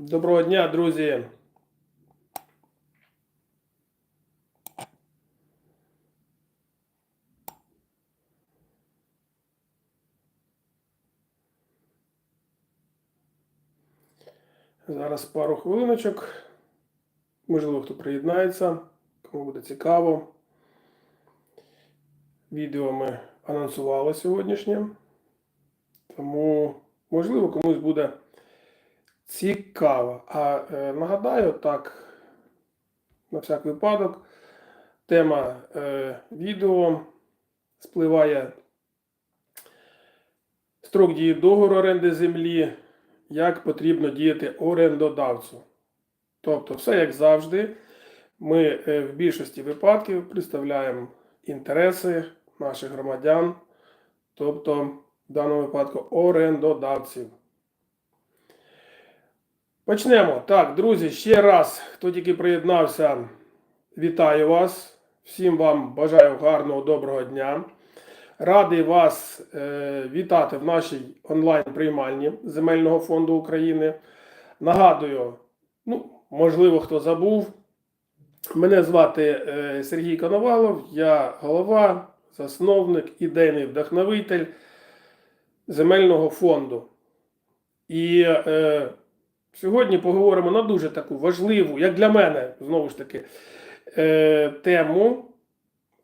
Доброго дня, друзі. Зараз пару хвилиночок. Можливо, хто приєднається, кому буде цікаво. Відео ми анонсували сьогоднішнє. Тому, можливо, комусь буде цікаво. А е, нагадаю, так, на всяк випадок, тема е, відео спливає строк дії договору оренди землі, як потрібно діяти орендодавцю. Тобто, все як завжди, ми е, в більшості випадків представляємо інтереси наших громадян, тобто в даному випадку орендодавців. Почнемо. Так, друзі, ще раз, хто тільки приєднався, вітаю вас. Всім вам бажаю гарного доброго дня. Радий вас е, вітати в нашій онлайн-приймальні Земельного фонду України. Нагадую, ну, можливо, хто забув. Мене звати е, Сергій Коновалов, я голова, засновник, ідейний вдохновитель Земельного фонду. І е, сьогодні поговоримо на дуже таку важливу, як для мене, знову ж таки, е, тему.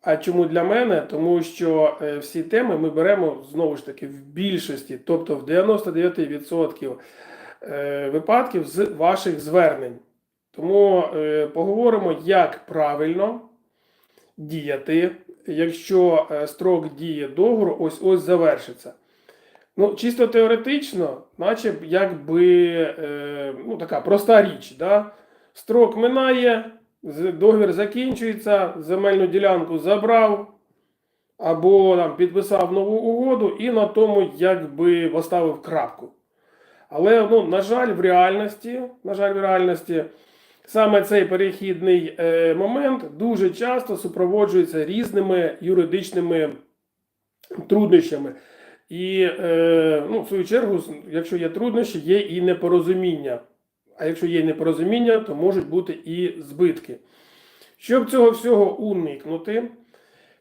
А чому для мене? Тому що е, всі теми ми беремо знову ж таки в більшості, тобто в 99% е, випадків з ваших звернень. Тому поговоримо, як правильно діяти, якщо строк дії договору ось ось завершиться. Ну, чисто теоретично, наче якби е, ну, така проста річ. Да? Строк минає, договір закінчується, земельну ділянку забрав, або там, підписав нову угоду і на тому якби поставив крапку. Але, ну, на жаль, в реальності, на жаль, в реальності, саме цей перехідний е, момент дуже часто супроводжується різними юридичними труднощами. І, е, ну, в свою чергу, якщо є труднощі, є і непорозуміння. А якщо є непорозуміння, то можуть бути і збитки. Щоб цього всього уникнути,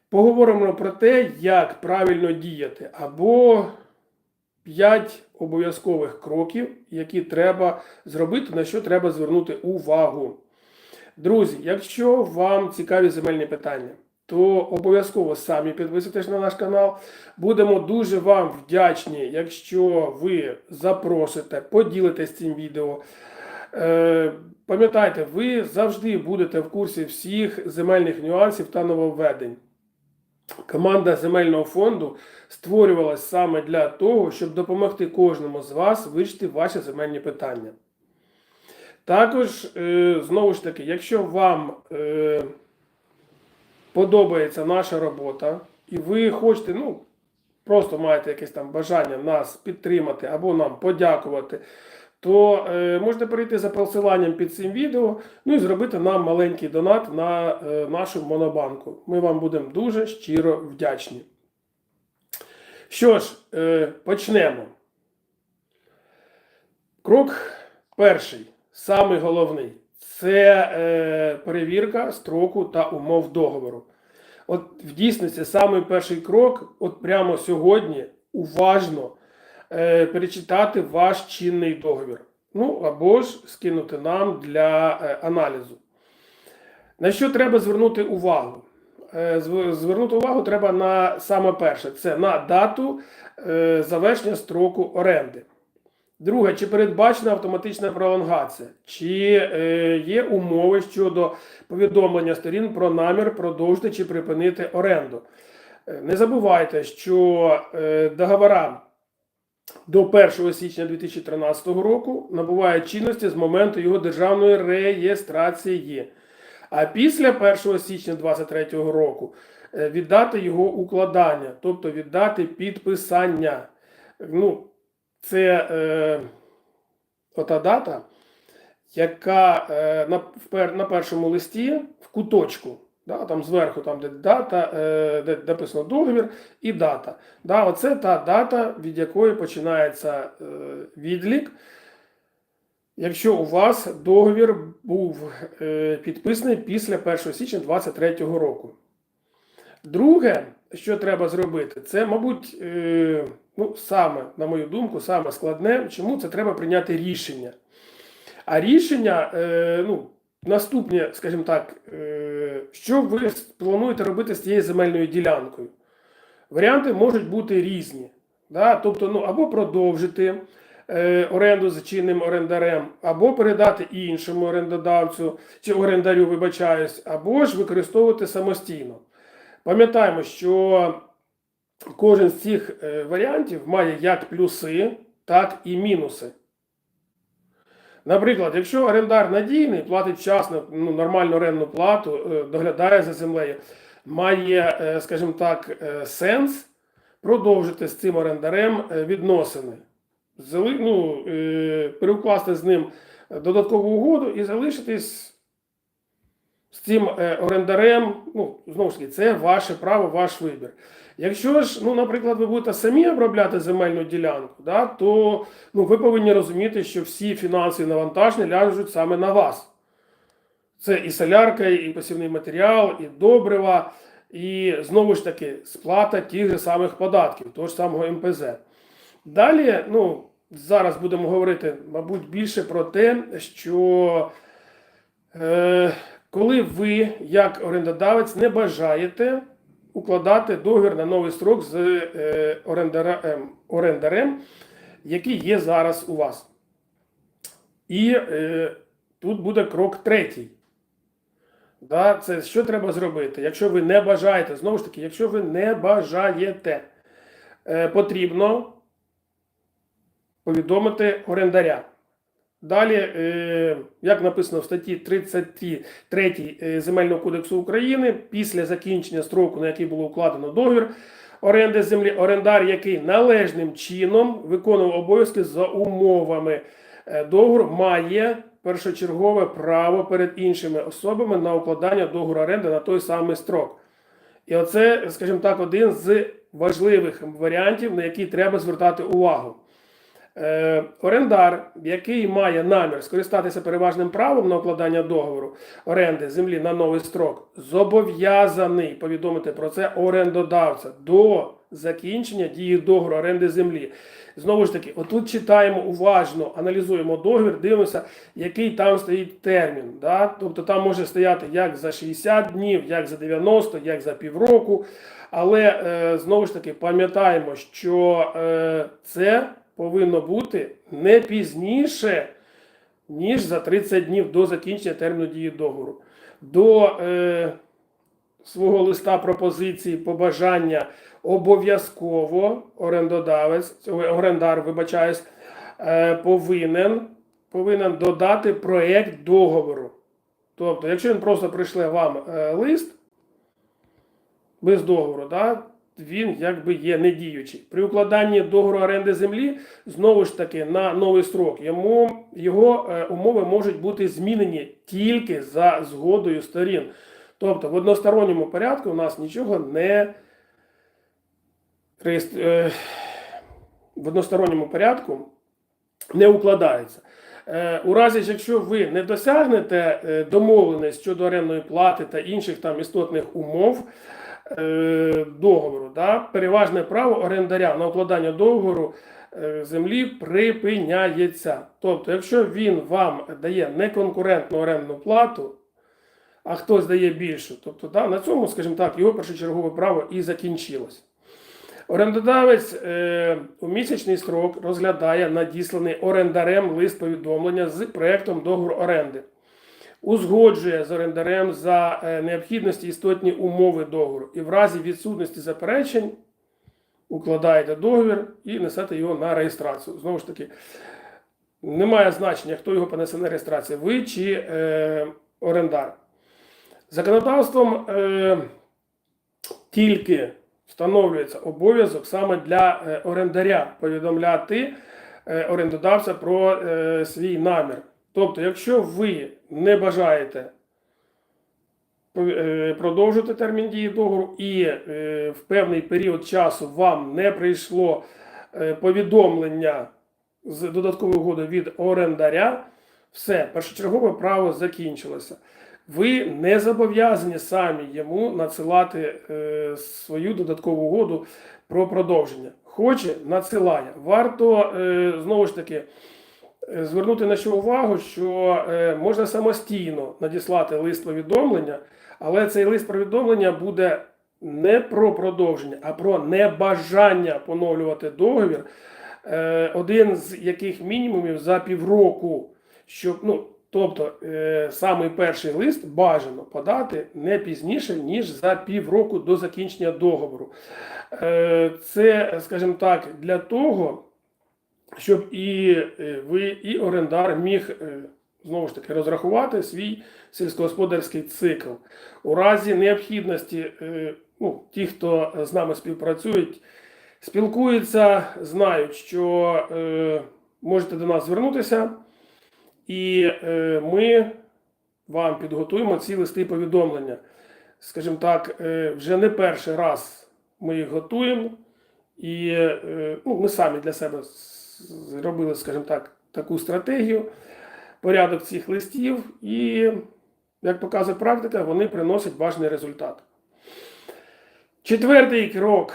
поговоримо про те, як правильно діяти, або 5 обов'язкових кроків, які треба зробити, на що треба звернути увагу. Друзі, якщо вам цікаві земельні питання, то обов'язково самі підписуйтесь на наш канал. Будемо дуже вам вдячні, якщо ви запросите, поділитесь цим відео. Е, Пам'ятайте, ви завжди будете в курсі всіх земельних нюансів та нововведень. Команда земельного фонду створювалась саме для того, щоб допомогти кожному з вас вирішити ваші земельні питання. Також, е, знову ж таки, якщо вам е, подобається наша робота, і ви хочете, ну, просто маєте якесь там бажання нас підтримати або нам подякувати, то е, можете перейти за посиланням під цим відео, ну і зробити нам маленький донат на е, нашу монобанку. Ми вам будемо дуже щиро вдячні. Що ж, е, почнемо. Крок перший, самий головний це е, перевірка строку та умов договору. От в дійсності самий перший крок, от прямо сьогодні, уважно е, перечитати ваш чинний договір. Ну або ж скинути нам для е, аналізу. На що треба звернути увагу? Е, Звернути увагу треба на саме перше: це на дату е, завершення строку оренди. Друге, чи передбачена автоматична пролонгація, чи е, є умови щодо повідомлення сторін про намір продовжити чи припинити оренду. Е, Не забувайте, що е, договора до 1 січня 2013 року набувають чинності з моменту його державної реєстрації. А після 1 січня 2023 року е, віддати його укладання, тобто віддати підписання. Ну, це е, ота дата, яка е, на, в на першому листі в куточку, да, там зверху, там де дата, е, де написано договір і дата. Да, оце та дата, від якої починається е, відлік якщо у вас договір був е, підписаний після 1 січня 2023 року. Друге, що треба зробити, це, мабуть, е, ну, саме, на мою думку, саме складне, чому це треба прийняти рішення. А рішення, е, ну, наступне, скажімо так, е, що ви плануєте робити з цією земельною ділянкою? Варіанти можуть бути різні. Да? Тобто, ну, або продовжити е, оренду з чинним орендарем, або передати іншому орендодавцю чи орендарю, вибачаюсь, або ж використовувати самостійно. Пам'ятаємо, що кожен з цих е, варіантів має як плюси, так і мінуси. Наприклад, якщо орендар надійний, платить вчасно ну, нормальну орендну плату, е, доглядає за землею, має, е, скажімо так, сенс продовжити з цим орендарем відносини. Ну, переукласти з ним додаткову угоду і залишитись з цим е, орендарем. Ну, знову ж таки, це ваше право, ваш вибір. Якщо ж, ну, наприклад, ви будете самі обробляти земельну ділянку, да, то ну, ви повинні розуміти, що всі фінансові навантаження ляжуть саме на вас. Це і солярка, і посівний матеріал, і добрива, і знову ж таки сплата тих же самих податків, того ж самого МПЗ. Далі, ну, зараз будемо говорити, мабуть, більше про те, що е, коли ви, як орендодавець, не бажаєте укладати договір на новий строк з е, орендарем, орендарем, який є зараз у вас. І е, тут буде крок третій. Да, це що треба зробити? Якщо ви не бажаєте, знову ж таки, якщо ви не бажаєте, е, потрібно повідомити орендаря. Далі, е, як написано в статті 33 е, Земельного кодексу України, після закінчення строку, на який було укладено договір оренди землі, орендар, який належним чином виконував обов'язки за умовами е, договору, має першочергове право перед іншими особами на укладання договору оренди на той самий строк. І оце, скажімо так, один з важливих варіантів, на який треба звертати увагу. Е, орендар, який має намір скористатися переважним правом на укладання договору оренди землі на новий строк, зобов'язаний повідомити про це орендодавця до закінчення дії договору оренди землі. Знову ж таки, отут читаємо уважно, аналізуємо договір, дивимося, який там стоїть термін. Да? Тобто там може стояти як за 60 днів, як за 90, як за півроку. Але е, знову ж таки пам'ятаємо, що е, це повинно бути не пізніше, ніж за 30 днів до закінчення терміну дії договору. До е, свого листа пропозиції побажання обов'язково орендодавець, орендар, вибачаюсь, е, повинен, повинен додати проєкт договору. Тобто, якщо він просто прийшле вам е, лист без договору, да, він якби є недіючий. При укладанні договору оренди землі, знову ж таки, на новий строк, йому, його е, умови можуть бути змінені тільки за згодою сторін. Тобто в односторонньому порядку у нас нічого не е, в односторонньому порядку не укладається. Е, У разі, якщо ви не досягнете е, домовленості щодо орендної плати та інших там істотних умов договору, да, переважне право орендаря на укладання договору е, землі припиняється. Тобто, якщо він вам дає неконкурентну орендну плату, а хтось дає більшу, тобто да, на цьому, скажімо так, його першочергове право і закінчилось. Орендодавець е, у місячний строк розглядає надісланий орендарем лист повідомлення з проектом договору оренди, узгоджує з орендарем за е, необхідності істотні умови договору і в разі відсутності заперечень укладаєте договір і несете його на реєстрацію. Знову ж таки, немає значення, хто його понесе на реєстрацію, ви чи е, орендар. Законодавством е, тільки встановлюється обов'язок саме для е, орендаря повідомляти е, орендодавця про е, свій намір. Тобто, якщо ви не бажаєте е, продовжити термін дії договору і е, в певний період часу вам не прийшло е, повідомлення з додатковою угодою від орендаря, Все, першочергове право закінчилося. Ви не зобов'язані самі йому надсилати свою додаткову угоду про продовження. Хоче, надсилає. Варто знову ж таки звернути на що увагу, що е, можна самостійно надіслати лист повідомлення, але цей лист повідомлення буде не про продовження, а про небажання поновлювати договір. Е, один з яких мінімумів за півроку, щоб ну. Тобто е, самий перший лист бажано подати не пізніше, ніж за півроку до закінчення договору. Е, це, скажімо так, для того, щоб і е, ви, і орендар міг е, знову ж таки розрахувати свій сільськогосподарський цикл. У разі необхідності, е, ну, ті, хто з нами співпрацюють, спілкуються, знають, що можете до нас звернутися. І ми вам підготуємо ці листи повідомлення. Скажімо так, вже не перший раз ми їх готуємо, і ну, ми самі для себе зробили, скажімо так, таку стратегію, порядок цих листів, і, як показує практика, вони приносять важний результат. Четвертий крок.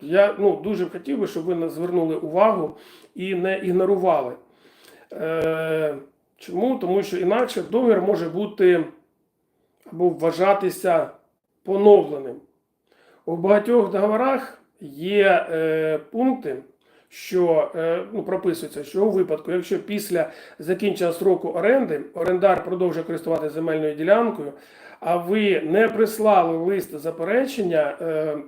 Я ну, дуже хотів би, щоб ви звернули увагу і не ігнорували. Е, Чому? Тому що інакше договір може бути або вважатися поновленим. У багатьох договорах є е, пункти, що е, ну, прописується, що у випадку, якщо після закінчення строку оренди орендар продовжує користуватися земельною ділянкою, а ви не прислали лист заперечення. Е,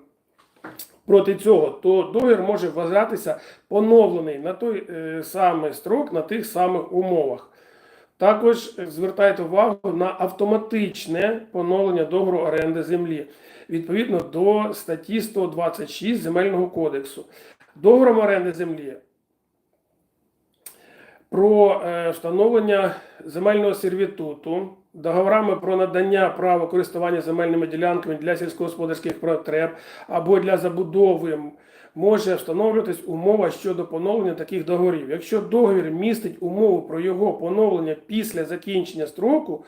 проти цього, то договір може вважатися поновлений на той е, самий строк, на тих самих умовах. Також звертайте увагу на автоматичне поновлення договору оренди землі відповідно до статті 126 Земельного кодексу. Договором оренди землі про е, встановлення земельного сервітуту, договорами про надання права користування земельними ділянками для сільськогосподарських потреб або для забудови може встановлюватись умова щодо поновлення таких договорів. Якщо договір містить умову про його поновлення після закінчення строку,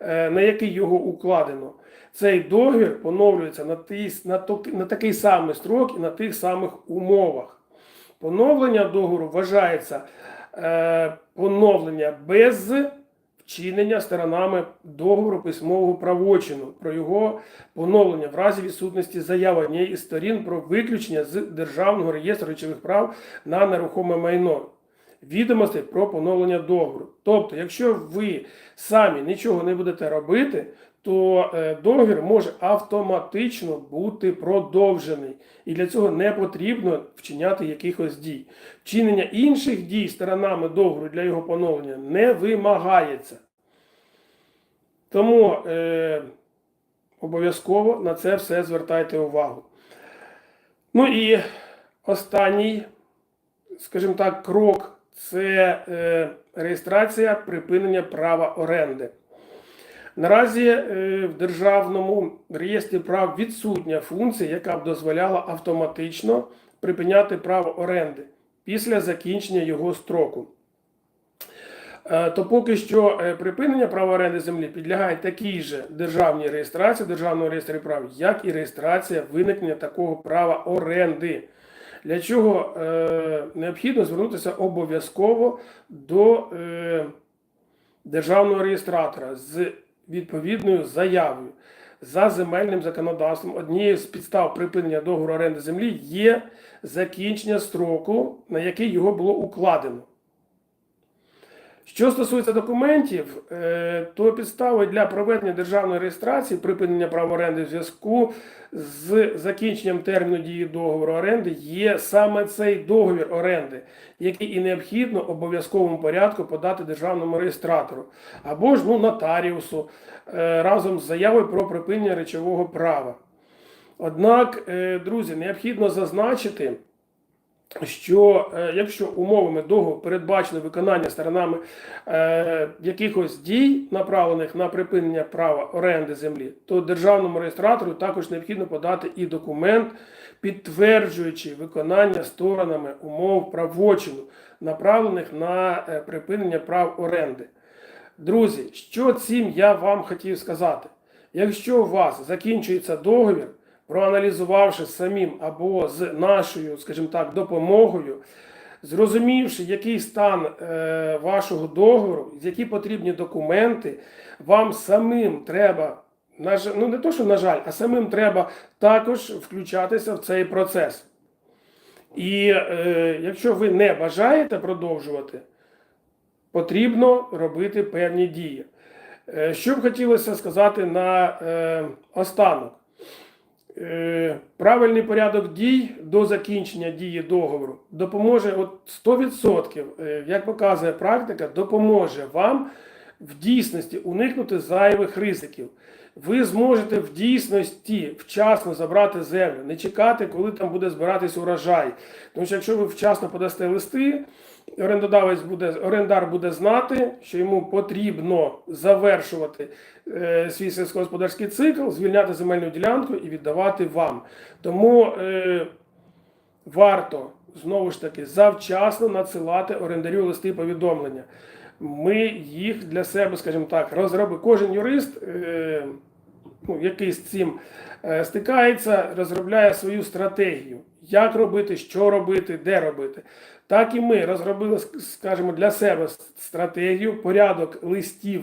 е, на який його укладено, цей договір поновлюється на, ті, на, на такий самий строк і на тих самих умовах. Поновлення договору вважається е, поновлення без вчинення сторонами договору письмового правочину про його поновлення в разі відсутності заяви однієї сторін про виключення з Державного реєстру речових прав на нерухоме майно. Відомостей про поновлення договору. Тобто, якщо ви самі нічого не будете робити, то е, договір може автоматично бути продовжений. І для цього не потрібно вчиняти якихось дій. Вчинення інших дій сторонами договору для його поновлення не вимагається. Тому е, обов'язково на це все звертайте увагу. Ну і останній, скажімо так, крок це е, реєстрація припинення права оренди. Наразі е, в Державному реєстрі прав відсутня функція, яка б дозволяла автоматично припиняти право оренди після закінчення його строку. Е, то поки що е, припинення права оренди землі підлягає такій же державній реєстрації Державного реєстрі прав, як і реєстрація виникнення такого права оренди. Для чого е, необхідно звернутися обов'язково до е, державного реєстратора з відповідною заявою. За земельним законодавством однією з підстав припинення договору оренди землі є закінчення строку, на який його було укладено. Що стосується документів, е, то підставою для проведення державної реєстрації припинення права оренди в зв'язку з закінченням терміну дії договору оренди є саме цей договір оренди, який і необхідно в обов'язковому порядку подати державному реєстратору або ж ну, нотаріусу е, разом з заявою про припинення речового права. Однак, е, друзі, необхідно зазначити що е, якщо умовами договору передбачено виконання сторонами е, якихось дій, направлених на припинення права оренди землі, то державному реєстратору також необхідно подати і документ, підтверджуючи виконання сторонами умов правочину направлених на е, припинення прав оренди. Друзі, що цим я вам хотів сказати? Якщо у вас закінчується договір, проаналізувавши самим або з нашою, скажімо так, допомогою, зрозумівши, який стан е, вашого договору, які потрібні документи, вам самим треба, ну не то, що на жаль, а самим треба також включатися в цей процес. І е, якщо ви не бажаєте продовжувати, потрібно робити певні дії. Е, Що б хотілося сказати на е, останок? Е, правильний порядок дій до закінчення дії договору допоможе от 100%, е, як показує практика, допоможе вам в дійсності уникнути зайвих ризиків. Ви зможете в дійсності вчасно забрати землю, не чекати, коли там буде збиратись урожай. Тому що якщо ви вчасно подасте листи, орендодавець буде, орендар буде знати, що йому потрібно завершувати е, свій сільськогосподарський цикл, звільняти земельну ділянку і віддавати вам. Тому е, варто знову ж таки завчасно надсилати орендарю листи повідомлення. Ми їх для себе, скажімо так, розробили. Кожен юрист, е, ну, який з цим е, стикається, розробляє свою стратегію. Як робити, що робити, де робити. Так і ми розробили, скажімо, для себе стратегію, порядок листів,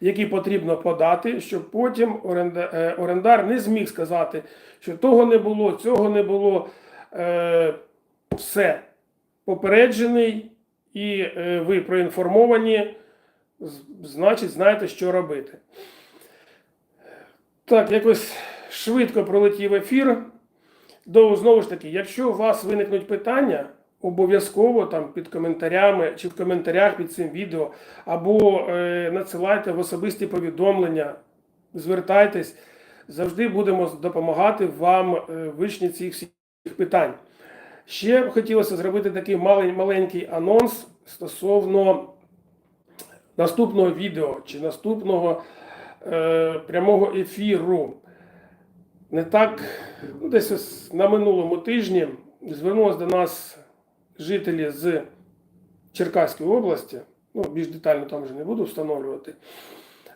які потрібно подати, щоб потім е, орендар не зміг сказати, що того не було, цього не було. Е, Все попереджений, і е, ви проінформовані, значить, знаєте, що робити. Так, якось швидко пролетів ефір. Знову ж таки, якщо у вас виникнуть питання, обов'язково там під коментарями чи в коментарях під цим відео, або е, надсилайте в особисті повідомлення, звертайтесь, завжди будемо допомагати вам е, в вирішенні цих всіх питань. Ще хотілося зробити такий малень- маленький анонс стосовно наступного відео чи наступного е, прямого ефіру. Не так, ну, десь ось на минулому тижні звернулися до нас жителі з Черкаської області, ну, більш детально там вже не буду встановлювати,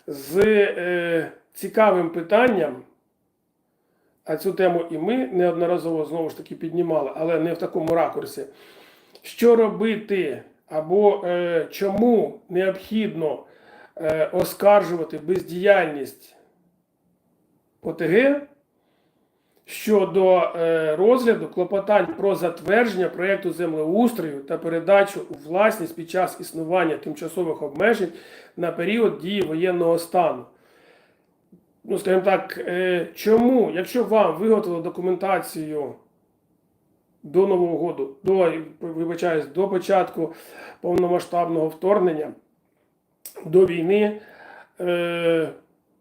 з е, цікавим питанням. А цю тему і ми неодноразово знову ж таки піднімали, але не в такому ракурсі. Що робити або е, чому необхідно е, оскаржувати бездіяльність ОТГ щодо е, розгляду клопотань про затвердження проєкту землеустрою та передачу у власність під час існування тимчасових обмежень на період дії воєнного стану. Ну, скажімо так, е, чому, якщо вам виготовили документацію до Нового року, до, вибачаюсь, до початку повномасштабного вторгнення, до війни, е,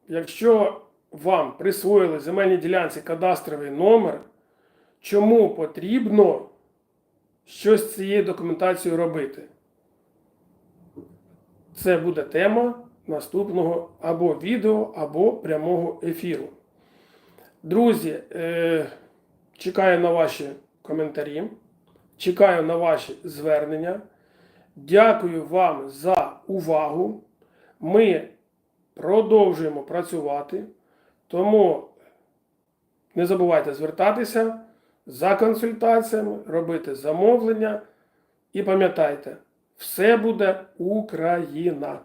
якщо вам присвоїли земельні ділянці кадастровий номер, чому потрібно щось з цією документацією робити? Це буде тема наступного або відео, або прямого ефіру. Друзі, е, чекаю на ваші коментарі, чекаю на ваші звернення. Дякую вам за увагу. Ми продовжуємо працювати, тому не забувайте звертатися за консультаціями, робити замовлення. І пам'ятайте, все буде Україна!